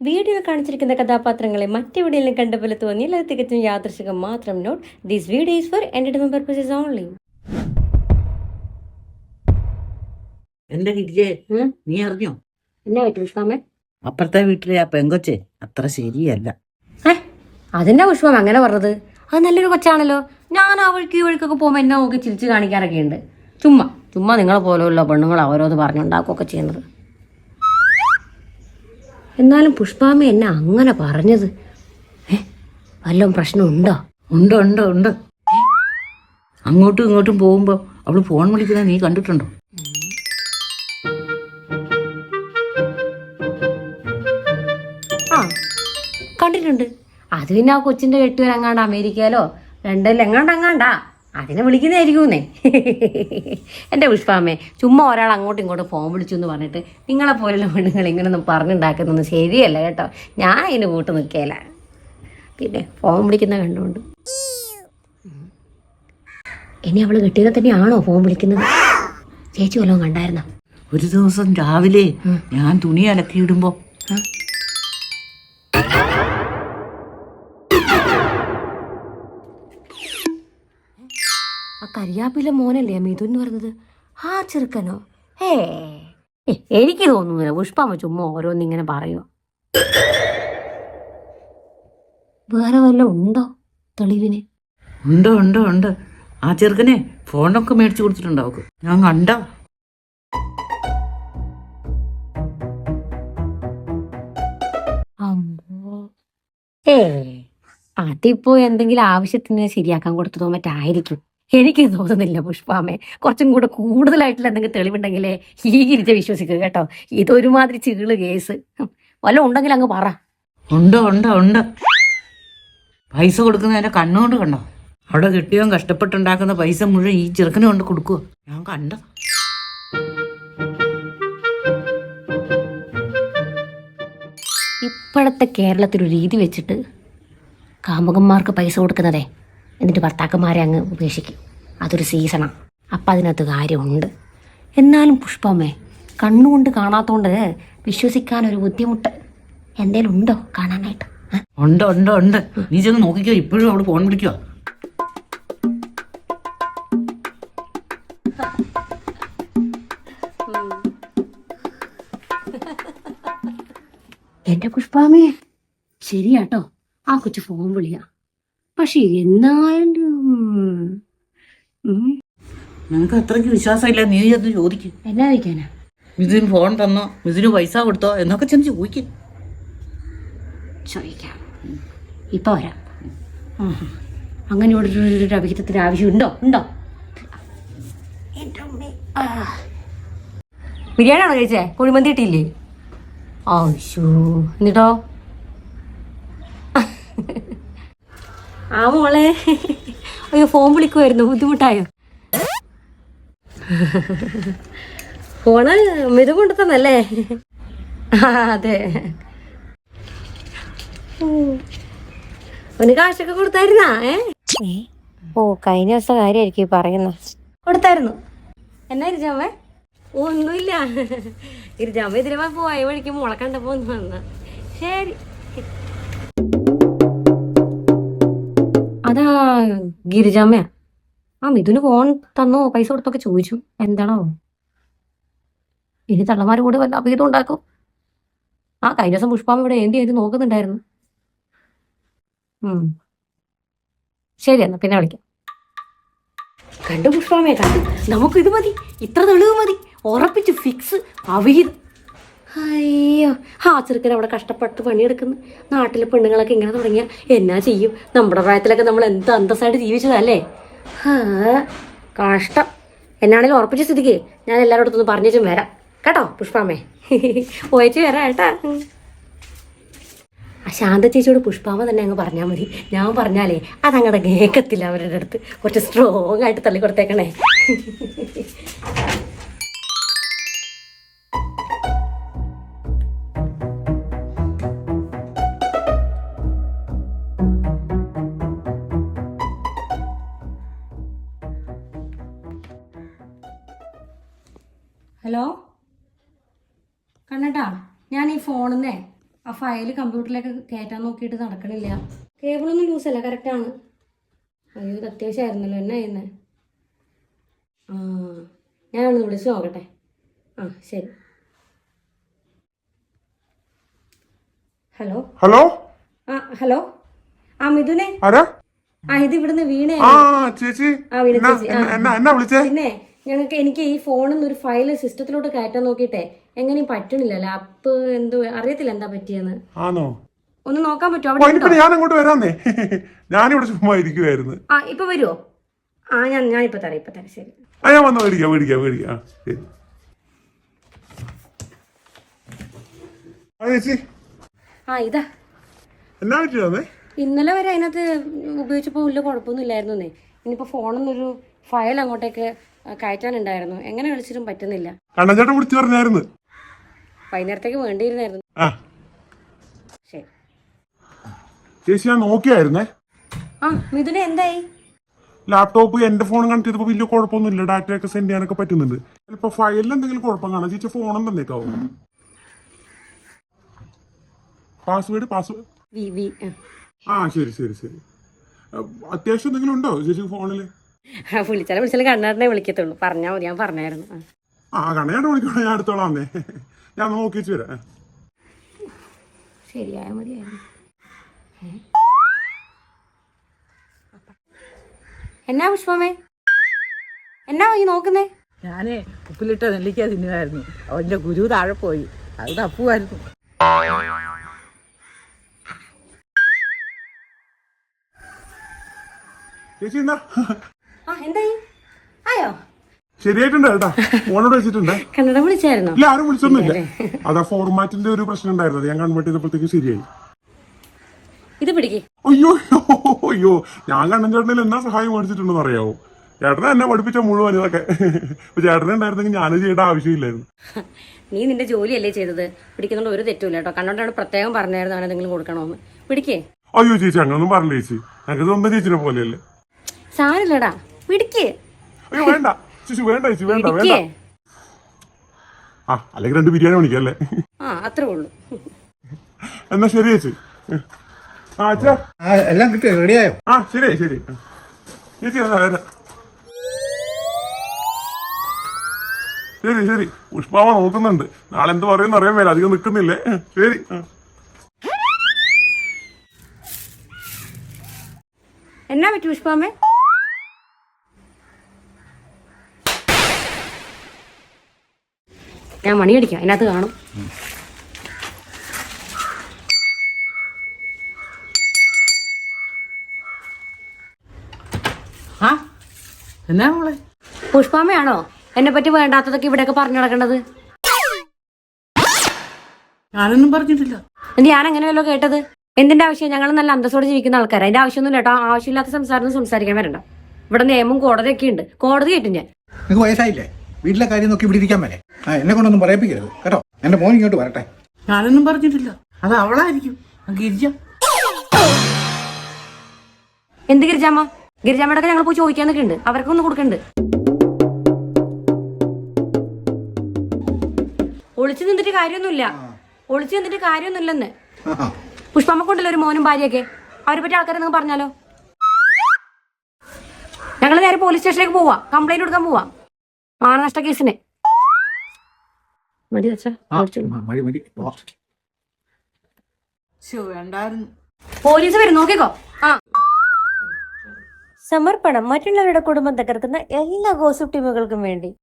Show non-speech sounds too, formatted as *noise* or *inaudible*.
Video കാണിച്ചിരിക്കുന്ന കഥാപാത്രങ്ങളെ മറ്റെവിടെയെങ്കിലും കണ്ട പോലെ തോന്നിയാൽ അത് തികച്ചും യാദൃശികം മാത്രം note this video is for entertainment purposes only എന്റെ കിട്ടിയേ? നീ അറിഞ്ഞോ? എന്നാ പറ്റി പുഷ്പാമേ അപ്പുറത്തെ വീട്ടിലെ ആ പെങ്കൊച്ചെ അത്ര ശരിയല്ല. അതെന്നാ അതിന്റെ പുഷ്പം അങ്ങനെ പറഞ്ഞത്? അത് നല്ലൊരു കൊച്ചാണല്ലോ. ഞാൻ ആ വഴിക്ക് ഈ വഴിക്കൊക്കെ പോകുമ്പോൾ എന്നെ നോക്കി ചിരിച്ച് കാണിക്കാറൊക്കെ ഉണ്ട് ചുമ്മാ ചുമ്മാ നിങ്ങളെ പോലെയുള്ള പെണ്ണുങ്ങൾ അവരോത് പറഞ്ഞുണ്ടാക്കുകയൊക്കെ ചെയ്യുന്നത്. എന്നാലും പുഷ്പാമ എന്നെ അങ്ങനെ പറഞ്ഞത്. ഏ വല്ലതും പ്രശ്നമുണ്ടോ ഉണ്ട്? ഉണ്ട് ഉണ്ട് അങ്ങോട്ടും ഇങ്ങോട്ടും പോകുമ്പോ അവൾ ഫോൺ വിളിക്കുന്നത് നീ കണ്ടിട്ടുണ്ടോ? ആ കണ്ടിട്ടുണ്ട്. അത് പിന്നെ ആ കൊച്ചിന്റെ കെട്ടുവൻ അമേരിക്കയിലോ ലണ്ടനിലെങ്ങാണ്ട് അങ്ങാണ്ടാ. അതിനെ വിളിക്കുന്നതായിരിക്കുന്നേ. എന്റെ പുഷ്പാമ്മേ ചുമ്മാ ഒരാൾ അങ്ങോട്ടും ഇങ്ങോട്ടും ഫോം വിളിച്ചു എന്ന് പറഞ്ഞിട്ട് നിങ്ങളെ പോലുള്ള പെണ്ണുങ്ങൾ ഇങ്ങനൊന്നും പറഞ്ഞുണ്ടാക്കുന്നൊന്നും ശരിയല്ല കേട്ടോ. ഞാൻ അതിന് കൂട്ട് നിൽക്കേല പിന്നെ ഫോം വിളിക്കുന്ന കണ്ടുകൊണ്ട്. ഇനി അവൾ കിട്ടിയത് തന്നെയാണോ ഫോം വിളിക്കുന്നത്? ചേച്ചി വല്ലതും കണ്ടായിരുന്നോ? ഒരു ദിവസം രാവിലെ ഞാൻ തുണി അലക്കിയിടുമ്പോ കരിയാപ്പിലെ മോനല്ലേ മിഥുൻ എന്ന് പറഞ്ഞത് ആ ചെറുക്കനോ? ഏ എനിക്ക് തോന്നുന്നില്ല. പുഷ്പമ്മ ചുമ്മാ ഓരോന്നിങ്ങനെ പറയുക വേറെ വല്ല ഉണ്ടോ തെളിവിന്? ഉണ്ട് ഉണ്ട് ഉണ്ട്. ആ ചെറുക്കനെ ഫോണൊക്കെ മേടിച്ചു കൊടുത്തിട്ടുണ്ടാവും ഞാൻ കണ്ട. അമ്മോ. ഏ അതിപ്പോ എന്തെങ്കിലും ആവശ്യത്തിന് ശരിയാക്കാൻ കൊടുത്തതോ മറ്റായിരിക്കും. എനിക്ക് തോന്നുന്നില്ല പുഷ്പാമേ കുറച്ചും കൂടെ കൂടുതലായിട്ടുള്ള എന്തെങ്കിലും തെളിവുണ്ടെങ്കിലേ ഈ ഗിരിജ വിശ്വസിക്കുക കേട്ടോ. ഇതൊരുമാതിരി ചീൾ കേസ്. വല്ല ഉണ്ടെങ്കിൽ അങ്ങ് പറ. ഉണ്ട് ഉണ്ട് ഉണ്ട്. പൈസ കൊടുക്കുന്നതിന്റെ കണ്ണുകൊണ്ട് കണ്ടോ? അവിടെ കിട്ടിയോ കഷ്ടപ്പെട്ടുണ്ടാക്കുന്ന പൈസ മുഴുവൻ ഈ ചെറുക്കനെ കൊണ്ട് കൊടുക്കുക ഞാൻ കണ്ട ഇപ്പോഴത്തെ കേരളത്തിലൊരു രീതി വെച്ചിട്ട് കാമുകന്മാർക്ക് പൈസ കൊടുക്കുന്നതേ. എന്നിട്ട് ഭർത്താക്കന്മാരെ അങ്ങ് ഉപേക്ഷിക്കും. അതൊരു സീസണാണ് അപ്പം അതിനകത്ത് കാര്യമുണ്ട്. എന്നാലും പുഷ്പമ്മേ കണ്ണുകൊണ്ട് കാണാത്തോണ്ട് വിശ്വസിക്കാൻ ഒരു ബുദ്ധിമുട്ട് എന്തേലും ഉണ്ടോ കാണാനായിട്ട് ഉണ്ട് ഉണ്ട് ഉണ്ട്. നീ ചെന്ന് നോക്കിക്കോ ഇപ്പോഴും അവൾ ഫോൺ വിളിക്കുക എന്റെ പുഷ്പാമേ ശരിയാട്ടോ. ആ കൊച്ചു ഫോൺ വിളിയാ. പക്ഷെ എന്നാലും നിനക്ക് അത്രയ്ക്ക് വിശ്വാസമില്ല നീ ചെന്ന് ചോദിക്കും. എന്നാ ചോദിക്കാനാ? മിഥുന് ഫോൺ തന്നോ? മിഥുന് പൈസ കൊടുത്തോ? എന്നൊക്കെ ചെന്ന് ചോദിക്കും. ചോദിക്കാം. ഇപ്പൊ വരാം. അങ്ങനെ ഒരു അഭിഹിതത്തിന് ആവശ്യമുണ്ടോ? ഉണ്ടോ. ബിരിയാണിയാണോ കഴിച്ചേ? കുഴിമന്തി കിട്ടിയില്ലേ? ആവശ്യോ എന്നിട്ടോ? ആ മോളെ. അയ്യോ ഫോൺ വിളിക്കുമായിരുന്നു ബുദ്ധിമുട്ടായോ? ഫോണ് മിതു കൊണ്ടു തന്നല്ലേ അതെ അവന് കാശൊക്കെ കൊടുത്തായിരുന്നാ ഏ? ഓ കഴിഞ്ഞ ദിവസം കാര്യമായിരിക്കും ഈ പറയുന്ന. കൊടുത്തായിരുന്നു. എന്നാ ഇരുജാമേ ഓ ഒന്നുമില്ല. ഇരുജാമ്മ ഇതിലെ പോയ വഴിക്ക് മുളക്കണ്ടപ്പോ കണ്ടപ്പോ ഒന്ന് വന്ന. ശരി. അതാ ഗിരിജാമ്മയാ. ആ മിഥുന് ഫോൺ തന്നോ? പൈസ കൊടുത്തൊക്കെ ചോദിച്ചു. എന്താണോ? ഇനി തള്ളമാര് കൂടി വല്ല അഭിഹിതം ഉണ്ടാക്കും? ആ കഴിഞ്ഞ ദിവസം പുഷ്പാമ്മ ഇവിടെ എന്തി ചെയ്ത് നോക്കുന്നുണ്ടായിരുന്നു. ശരി എന്നാ പിന്നെ വിളിക്കാം. കണ്ടു പുഷ്പാമേ കണ്ടു. നമുക്ക് ഇത് മതി. ഇത്ര തെളിവ് മതി. ഉറപ്പിച്ച് ഫിക്സ് അവിഹിതം അയ്യോ ആ അവിടെ കഷ്ടപ്പെട്ട് പണിയെടുക്കുന്നു. നാട്ടിലെ പെണ്ണുങ്ങളൊക്കെ ഇങ്ങനെ തുടങ്ങിയാൽ എന്നാ ചെയ്യും? നമ്മുടെ പ്രായത്തിലൊക്കെ നമ്മൾ എന്ത് അന്തസ്സായിട്ട് ജീവിച്ചതല്ലേ? കഷ്ടം. എന്നാണേലും ഉറപ്പിച്ച സ്ഥിതിക്ക്. ഞാൻ എല്ലാവരുടെ അടുത്തൊന്ന് പറഞ്ഞിട്ടും വരാം. കേട്ടോ പുഷ്പാമേ പോയിട്ട് വരാം കേട്ടാ. ആ ശാന്ത ചേച്ചിയോട് പുഷ്പാമ തന്നെ അങ്ങ് പറഞ്ഞാൽ മതി. ഞാൻ പറഞ്ഞാലേ അതങ്ങടെ കേൾക്കത്തില്ല അവരുടെ അടുത്ത്. കുറച്ച് സ്ട്രോങ് ആയിട്ട് തള്ളി കൊടുത്തേക്കണേ ഹലോ? കണ്ണട്ടാ ഞാൻ ഈ ഫോണിന്നേ ആ ഫയൽ കമ്പ്യൂട്ടറിലേക്ക് കയറ്റാൻ നോക്കിയിട്ട് നടക്കണില്ല. കേബിളൊന്നും ലൂസ് അല്ല കറക്റ്റാണ് അയ്യോ ഇത് അത്യാവശ്യമായിരുന്നല്ലോ എന്നാ ചെയ്യുന്നത് ആ ഞാനൊന്ന് വിളിച്ചു നോക്കട്ടെ. ആ ശരി. ഹലോ? ഹലോ? ആ ഹലോ? ആ മിഥുനെ? ആരാ? ആ ഇത് ഇവിടുന്ന് വീണേ. ആ ചേച്ചി. ആ വിളിച്ചേ? പിന്നെ ഞങ്ങൾക്ക് എനിക്ക് ഈ ഫോണിൽ നിന്ന് ഒരു ഫയൽ സിസ്റ്റത്തിലോട്ട് കയറ്റാൻ നോക്കിയിട്ടെ എങ്ങനെയും പറ്റണില്ല. ലാപ്പ് എന്തോ അറിയത്തില്ല എന്താ പറ്റിയെന്ന്. ആണോ ഒന്ന് നോക്കാൻ പറ്റുമോ? അവിടെ ഇനിയിപ്പോ? ഞാൻ അങ്ങോട്ട് വരാന്നേ. *laughs* ഞാനിവിടെ ചുമ്മാ ഇരിക്കുവായിരുന്നു. ആ ഇപ്പൊ വരുമോ ആ ഞാൻ ഞാൻ ഇപ്പൊ തരാം ഇപ്പൊ തരാം. ശരി. ആ ഞാൻ വന്ന് മേടിക്കാം മേടിക്കാം മേടിക്കാം. ആ ശരി. ചേച്ചി. ആ ഇതാ. എന്നാ ഇന്നലെ വരെ അതിനകത്ത് ഉപയോഗിച്ചപ്പോൾ വലിയ കുഴപ്പമൊന്നും ഇല്ലായിരുന്നു ഇനിയിപ്പോൾ ഫോണിൽ നിന്നൊരു ഫയൽ അങ്ങോട്ടേക്ക് കയറ്റാനുണ്ടായിരുന്നു. എങ്ങനെ വിളിച്ചിട്ടും പറ്റുന്നില്ല. കണ്ണഞ്ചേട്ടൻ വിളിച്ചു പറഞ്ഞായിരുന്നു. വൈകുന്നേരത്തേക്ക് വേണ്ടിയിരുന്നായിരുന്നു. ശരി. ചേച്ചി ഞാൻ നോക്കിയായിരുന്നേ. ആ മിഥുന എന്തായി? ലാപ്ടോപ്പ് എന്റെ ഫോൺ കണക്ട് ചെയ്തപ്പോൾ വലിയ കുഴപ്പമൊന്നുമില്ല. ഡാറ്റ ഒക്കെ സെൻഡ് ചെയ്യാനൊക്കെ പറ്റുന്നുണ്ട്. ചിലപ്പോ ഫയലിൽ എന്തെങ്കിലും കുഴപ്പം കാണാം. ചേച്ചി ഫോണും തന്നേക്കാവും. പാസ്വേഡ് പാസ്വേഡ് വി വി ആ. ശരി ശരി ശരി. അത്യാവശ്യം എന്തെങ്കിലും ഉണ്ടോ ചേച്ചി ഫോണിൽ വിളിച്ചാലും വിളിച്ചാലും കണ്ണാടനെ വിളിക്കത്തുള്ളൂ. പറഞ്ഞാൽ മതി ഞാൻ പറഞ്ഞായിരുന്നു. ആ. ആ കണ്ണയായിട്ട് വിളിക്കണോ ഞാൻ അടുത്തോളാം ഞാൻ നോക്കി വരാം. ശരിയായ മതിയായിരുന്നു എന്നാ പുഷ്പമേ? എന്നാ ഈ നോക്കുന്നേ? ഞാൻ ഉപ്പിലിട്ട നെല്ലിക്ക തിന്നുമായിരുന്നു അവന്റെ ഗുരു താഴെ പോയി. അത് തപ്പുമായിരുന്നു ചേച്ചി എന്നാ ആ എന്തായി? ആയോ? ശരിയായിട്ടുണ്ട് കേട്ടാ. ഫോണോട് വെച്ചിട്ടുണ്ട്. കന്നഡ വിളിച്ചായിരുന്നോ? ഇല്ല ആരും വിളിച്ചൊന്നുമില്ല. അതാ ഫോർമാറ്റിന്റെ ഒരു പ്രശ്നം ഉണ്ടായിരുന്നത്. ഞാൻ കൺവേർട്ട് ചെയ്തപ്പോഴത്തേക്ക് ശരിയായി. ഇത് പിടിക്കേ. അയ്യോ അയ്യോ. ഞാൻ കണ്ണൻ ചേട്ടനിൽ എന്നാ സഹായം മേടിച്ചിട്ടുണ്ടെന്ന് അറിയാവോ? ചേട്ടനെ എന്നെ പഠിപ്പിച്ച മുഴുവൻ ഇതൊക്കെ. ചേട്ടനെ ഉണ്ടായിരുന്നെങ്കിൽ ഞാനും ചെയ്യേണ്ട ആവശ്യമില്ലായിരുന്നു. നീ നിന്റെ ജോലിയല്ലേ ചെയ്തത്? പിടിക്കുന്നുണ്ട് ഒരു തെറ്റുമില്ല കേട്ടോ. കണ്ണോണ്ടാണ് പ്രത്യേകം പറഞ്ഞായിരുന്നു എന്തെങ്കിലും കൊടുക്കണമെന്ന് പിടിക്കേ. അയ്യോ ചേച്ചി അങ്ങനൊന്നും പറഞ്ഞില്ല ചേച്ചി? ഞങ്ങൾക്ക് സ്വന്തം ചേച്ചിനെ പോലെയല്ലേ? സാരില്ലടാ പിടിക്കേ അയ്യോ വേണ്ട. വേണ്ട ചേച്ചി വേണ്ട വേണ്ട. പിടിക്കേ ആ അല്ലെങ്കിൽ രണ്ട് ബിരിയാണി ആ അത്രേ ഉള്ളൂ. എന്നാ ശരി ചേച്ചി. ആ അച്ഛാ. ആ എല്ലാം കിട്ടിയോ റെഡിയായോ? ആ ശരി ശരി. ചേച്ചി എന്നാ ശരി ശരി. പുഷ്പാവ നോക്കുന്നുണ്ട്. നാളെ എന്ത് പറയുമെന്ന് അറിയാൻ മേല അധികം നിൽക്കുന്നില്ലേ? ശരി. ആ. എന്നാ പറ്റി പുഷ്പാമേ ഞാൻ മണിയടിക്കാം. അതിനകത്ത് കാണും. എന്നാ മോളെ? പുഷ്പാമയാണോ എന്നെ പറ്റി വേണ്ടാത്തതൊക്കെ ഇവിടെയൊക്കെ പറഞ്ഞു നടക്കേണ്ടത്. ഞാനൊന്നും പറഞ്ഞിട്ടില്ല. എന്നിട്ട് ഞാൻ അങ്ങനെയല്ലോ കേട്ടത്? എന്തിന്റെ ആവശ്യം? ഞങ്ങൾ നല്ല അന്തസ്സോടെ ജീവിക്കുന്ന ആൾക്കാർ അതിന്റെ ആവശ്യമൊന്നും കേട്ടോ. ആവശ്യമില്ലാത്ത സംസാരം സംസാരിക്കാൻ വരണ്ട. ഇവിടെ നിയമം കോടതിയൊക്കെ ഉണ്ട്. കോടതി കേട്ടു ഞാൻ. വയസ്സായില്ലേ? വീട്ടിലെ കാര്യം നോക്കി ഇവിടെ ഇരിക്കാൻ മേലെ. ആ എന്നെ കൊണ്ടൊന്നും പറയിപ്പിക്കരുത്. കേട്ടോ? എന്റെ മോൻ ഇങ്ങോട്ട് വരട്ടെ. ഞാനൊന്നും പറഞ്ഞിട്ടില്ല. അത് അവളായിരിക്കും. ഗിരിജ. എന്ത് ഗിരിജാമ്മ? ഗിരിജാമ്മയുടെ ഞങ്ങൾ പോയി ചോദിക്കാന്നൊക്കെ ഉണ്ട്. അവർക്കൊന്നും കൊടുക്കണ്ട്. ഒളിച്ചു നിന്നിട്ട് കാര്യമൊന്നുമില്ല. ഒളിച്ചു നിന്നിട്ട് കാര്യമൊന്നുമില്ലെന്ന്. പുഷ്പമ്മ കൊണ്ടല്ലോ ഒരു മോനും ഭാര്യയൊക്കെ? അവരെ പറ്റി ആൾക്കാരെ നിങ്ങൾ പറഞ്ഞാലോ? ഞങ്ങൾ നേരെ പോലീസ് സ്റ്റേഷനിലേക്ക് പോവാ. കംപ്ലൈന്റ് കൊടുക്കാൻ പോവാ. മാനനഷ്ട കേസിനെ. മതി മതി മതി. പോലീസ് വരും നോക്കിക്കോ. ആ. സമർപ്പണം മറ്റുള്ളവരുടെ കുടുംബം തകർക്കുന്ന എല്ലാ ഗോസിപ്പ് ടീമുകൾക്കും വേണ്ടി.